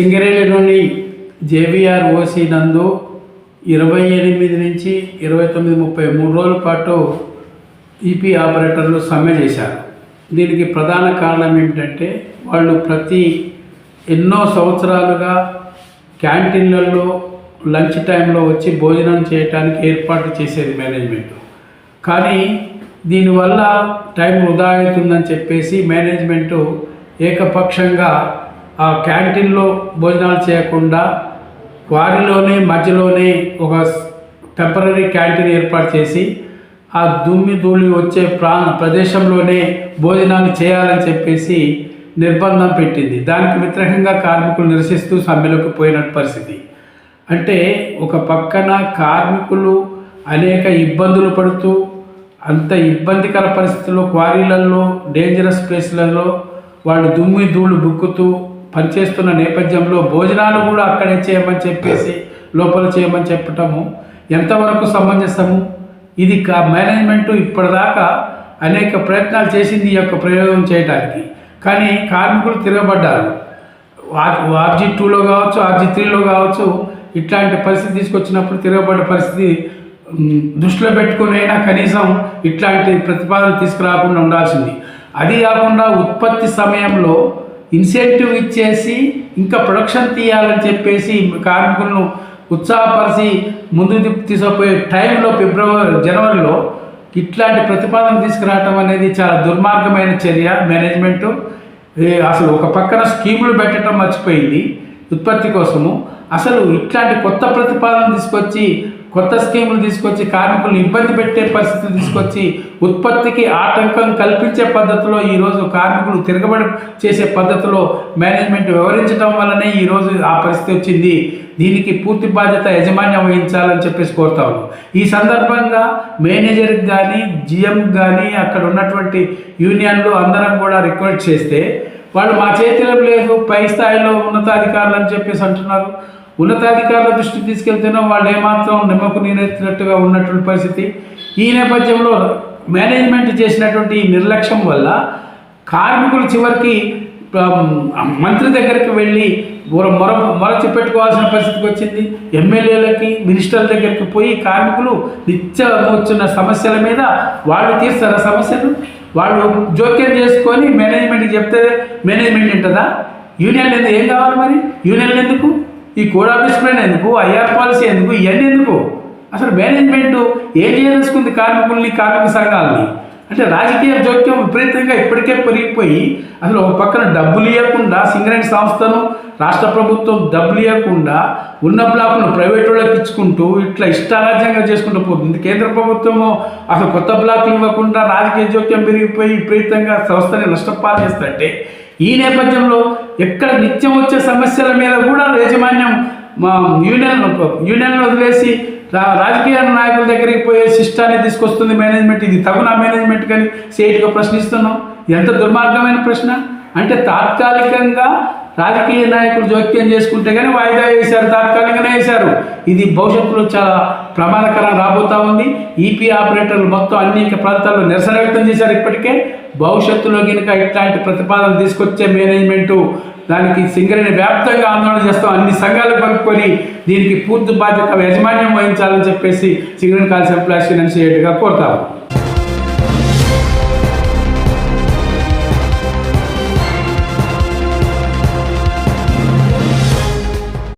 సింగరేణిలోని JVR OC నందు ఇరవై ఎనిమిది నుంచి ఇరవై తొమ్మిది ముప్పై మూడు రోజుల పాటు ఈపీ ఆపరేటర్లు సమ్మె చేశారు. దీనికి ప్రధాన కారణం ఏమిటంటే వాళ్ళు ప్రతి ఎన్నో సంవత్సరాలుగా క్యాంటీన్లలో లంచ్ టైంలో వచ్చి భోజనం చేయడానికి ఏర్పాటు చేసేది మేనేజ్మెంట్. కానీ దీనివల్ల టైం వృధా అవుతుందని చెప్పేసి మేనేజ్మెంటు ఏకపక్షంగా ఆ క్యాంటీన్లో భోజనాలు చేయకుండా వారిలోనే మధ్యలోనే ఒక టెంపరీ క్యాంటీన్ ఏర్పాటు చేసి ఆ దుమ్మి ధూళి వచ్చే ప్రా ప్రదేశంలోనే భోజనాలు చేయాలని చెప్పేసి నిర్బంధం పెట్టింది. దానికి వ్యతిరేకంగా కార్మికులు నిరసిస్తూ సమ్మెలోకి పోయిన పరిస్థితి. అంటే ఒక పక్కన కార్మికులు అనేక ఇబ్బందులు పడుతూ అంత ఇబ్బందికర పరిస్థితుల్లో క్వారీలలో డేంజరస్ ప్లేస్లలో వాళ్ళు దుమ్మి ధూళి బుక్కుతూ పనిచేస్తున్న నేపథ్యంలో భోజనాలు కూడా అక్కడే చేయమని చెప్పేసి లోపల చేయమని చెప్పటము ఎంతవరకు సమంజసము? ఇది మేనేజ్మెంటు ఇప్పటిదాకా అనేక ప్రయత్నాలు చేసింది ఈ యొక్క ప్రయోగం చేయడానికి కానీ కార్మికులు తిరగబడ్డారు. ఆర్జీ టూలో కావచ్చు ఆర్జీ త్రీలో కావచ్చు ఇట్లాంటి పరిస్థితి తీసుకొచ్చినప్పుడు తిరగబడ్డ పరిస్థితి దృష్టిలో పెట్టుకుని అయినా కనీసం ఇట్లాంటి ప్రతిపాదన తీసుకురాకుండా ఉండాల్సింది. అది కాకుండా ఉత్పత్తి సమయంలో ఇన్సెంటివ్ ఇచ్చేసి ఇంకా ప్రొడక్షన్ తీయాలని చెప్పేసి కార్మికులను ఉత్సాహపరిచి ముందు తీసుకుపోయే టైంలో ఫిబ్రవరి జనవరిలో ఇట్లాంటి ప్రతిపాదన తీసుకురావటం అనేది చాలా దుర్మార్గమైన చర్య మేనేజ్మెంటు. అసలు ఒక పక్కన స్కీములు పెట్టడం మర్చిపోయింది ఉత్పత్తి కోసము. అసలు ఇట్లాంటి కొత్త ప్రతిపాదన తీసుకొచ్చి కొత్త స్కీములు తీసుకొచ్చి కార్మికులను ఇబ్బంది పెట్టే పరిస్థితి తీసుకొచ్చి ఉత్పత్తికి ఆటంకం కల్పించే పద్ధతిలో ఈరోజు కార్మికులు తిరగబడి చేసే పద్ధతిలో మేనేజ్మెంట్ వివరించడం వల్లనే ఈరోజు ఆ పరిస్థితి వచ్చింది. దీనికి పూర్తి బాధ్యత యజమాన్యం వహించాలని చెప్పేసి కోరుతాను ఈ సందర్భంగా మేనేజర్కి కానీ జిఎంకి కానీ అక్కడ ఉన్నటువంటి యూనియన్లు అందరం కూడా రిక్వెస్ట్ చేస్తే వాళ్ళు మా చేతిలో లేదు పై స్థాయిలో ఉన్నతాధికారులు అని చెప్పేసి అంటున్నారు. ఉన్నతాధికారుల దృష్టికి తీసుకెళ్తేనో వాళ్ళు ఏమాత్రం నిమ్మకు నీరెత్తినట్టుగా ఉన్నటువంటి పరిస్థితి. ఈ నేపథ్యంలో మేనేజ్మెంట్ చేసినటువంటి ఈ నిర్లక్ష్యం వల్ల కార్మికులు చివరికి మంత్రి దగ్గరికి వెళ్ళి మొర మొర మొరచి పెట్టుకోవాల్సిన పరిస్థితికి వచ్చింది. ఎమ్మెల్యేలకి మినిస్టర్ల దగ్గరికి పోయి కార్మికులు నిత్యం వచ్చిన సమస్యల మీద వాళ్ళు తీస్తారా సమస్యలు? వాళ్ళు జోక్యం చేసుకొని మేనేజ్మెంట్కి చెప్తే మేనేజ్మెంట్ ఉంటుందా యూనియన్ ఎందుకు ఏం కావాలి మరి? యూనియన్ ఎందుకు? ఈ కోడ్ ఆఫీస్ ప్లాన్ ఎందుకు ఐఆర్ పాలసీ ఎందుకు? ఇవన్నీ ఎందుకు? అసలు మేనేజ్మెంట్ ఏం చేయదలుచుకుంది కార్మికుల్ని కార్మిక సంఘాలని? అంటే రాజకీయ జోక్యం విపరీతంగా ఇప్పటికే పెరిగిపోయి అసలు ఒక పక్కన డబ్బులు ఇవ్వకుండా సింగరేణి సంస్థను రాష్ట్ర ప్రభుత్వం డబ్బులు ఇవ్వకుండా ఉన్న బ్లాకులను ప్రైవేట్ వాళ్ళకి ఇచ్చుకుంటూ ఇట్లా ఇష్టారాజ్యంగా చేసుకుంటూ పోతుంది. కేంద్ర ప్రభుత్వము అసలు కొత్త బ్లాకులు ఇవ్వకుండా రాజకీయ జోక్యం పెరిగిపోయి విపరీతంగా సంస్థని నష్టపాలు చేస్తుంటే ఈ నేపథ్యంలో ఎక్కడ నిత్యం వచ్చే సమస్యల మీద కూడా యాజమాన్యం యూనియన్ యూనియన్ వదిలేసి రా- రాజకీయ నాయకుల దగ్గరికి పోయే శిష్టాన్ని తీసుకొస్తుంది మేనేజ్మెంట్. ఇది తగునా మేనేజ్మెంట్ కానీ సేట్గా ప్రశ్నిస్తున్నాం. ఎంత దుర్మార్గమైన ప్రశ్న? అంటే తాత్కాలికంగా రాజకీయ నాయకులు జోక్యం చేసుకుంటే కానీ వాయిదా వేశారు తాత్కాలికంగానే వేశారు. ఇది భవిష్యత్తులో చాలా ప్రమాదకరం రాబోతా ఉంది. ఈపీ ఆపరేటర్లు మొత్తం అనేక ప్రాంతాల్లో నిరసన వ్యక్తం చేశారు ఇప్పటికే. భవిష్యత్తులో కనుక ఇట్లాంటి ప్రతిపాదనలు తీసుకొచ్చే మేనేజ్మెంటు దానికి సింగరేణి వ్యాప్తంగా ఆందోళన చేస్తాం. అన్ని సంఘాలు కలుపుకొని దీనికి పూర్తి బాధ్యత యాజమాన్యం వహించాలని చెప్పేసి సింగరేణి కాల్స్ ఎంప్లాయీస్ ఫినాన్షియేట్గా కోరుతాము